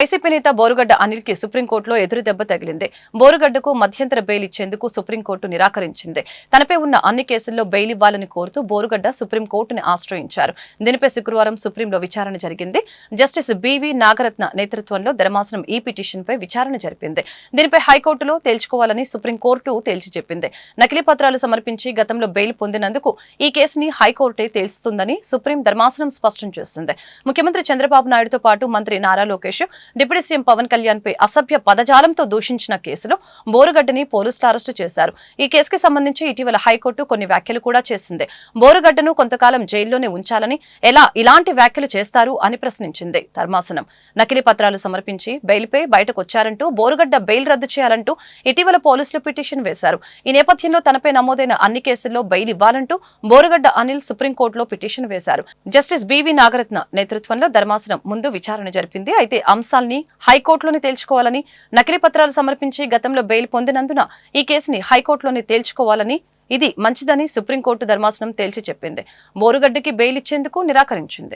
YCP నేత బోరుగడ్డ అనిల్కి సుప్రీంకోర్టులో ఎదురు దెబ్బ తగిలింది. బోరుగడ్డకు మధ్యంతర బెయిల్ ఇచ్చేందుకు సుప్రీంకోర్టు నిరాకరించింది. తనపై ఉన్న అన్ని కేసుల్లో బెయిల్ ఇవ్వాలని కోరుతూ బోరుగడ్డ సుప్రీంకోర్టుని ఆశ్రయించారు. దీనిపై శుక్రవారం సుప్రీంలో విచారణ జరిగింది. జస్టిస్ బివి నాగరత్న నేతృత్వంలో ధర్మాసనం ఈ పిటిషన్ పై విచారణ జరిపింది. దీనిపై హైకోర్టులో తేల్చుకోవాలని సుప్రీంకోర్టు తేల్చి చెప్పింది. నకిలీ పత్రాలు సమర్పించి గతంలో బెయిల్ పొందినందుకు ఈ కేసుని హైకోర్టే తేల్చుతుందని సుప్రీం ధర్మాసనం స్పష్టం చేసింది. ముఖ్యమంత్రి చంద్రబాబు నాయుడుతో పాటు మంత్రి నారా లోకేష్ డిప్యూటీ సీఎం పవన్ కళ్యాణ్ పై అసభ్య పదజాలంతో దూషించిన కేసులో బోరుగడ్డని పోలీసులు అరెస్టు చేశారు. ఈ కేసుకి సంబంధించి ఇటీవల హైకోర్టు కొన్ని వ్యాఖ్యలు కూడా చేసింది. బోరుగడ్డను కొంతకాలం జైల్లోనే ఉంచాలని ఎలా ఇలాంటి వ్యాఖ్యలు చేస్తారు అని ప్రశ్నించింది ధర్మాసనం. నకిలీ పత్రాలు సమర్పించి బెయిల్పై బయటకు వచ్చారంటూ బోరుగడ్డ బెయిల్ రద్దు చేయాలంటూ ఇటీవల పోలీసులు పిటిషన్ వేశారు. ఈ నేపథ్యంలో తనపై నమోదైన అన్ని కేసుల్లో బెయిల్ ఇవ్వాలంటూ బోరుగడ్డ అనిల్ సుప్రీంకోర్టులో పిటిషన్ వేశారు. జస్టిస్ బివి నాగరత్న నేతృత్వంలో ధర్మాసనం ముందు విచారణ జరిపింది. అయితే అంశాలని హైకోర్టులోనే తేల్చుకోవాలని నకిలీ పత్రాలు సమర్పించి గతంలో బెయిల్ పొందినందున ఈ కేసుని హైకోర్టులోనే తేల్చుకోవాలని ఇది మంచిదని సుప్రీంకోర్టు ధర్మాసనం తేల్చి చెప్పింది. బోరుగడ్డకి బెయిల్ ఇచ్చేందుకు నిరాకరించింది.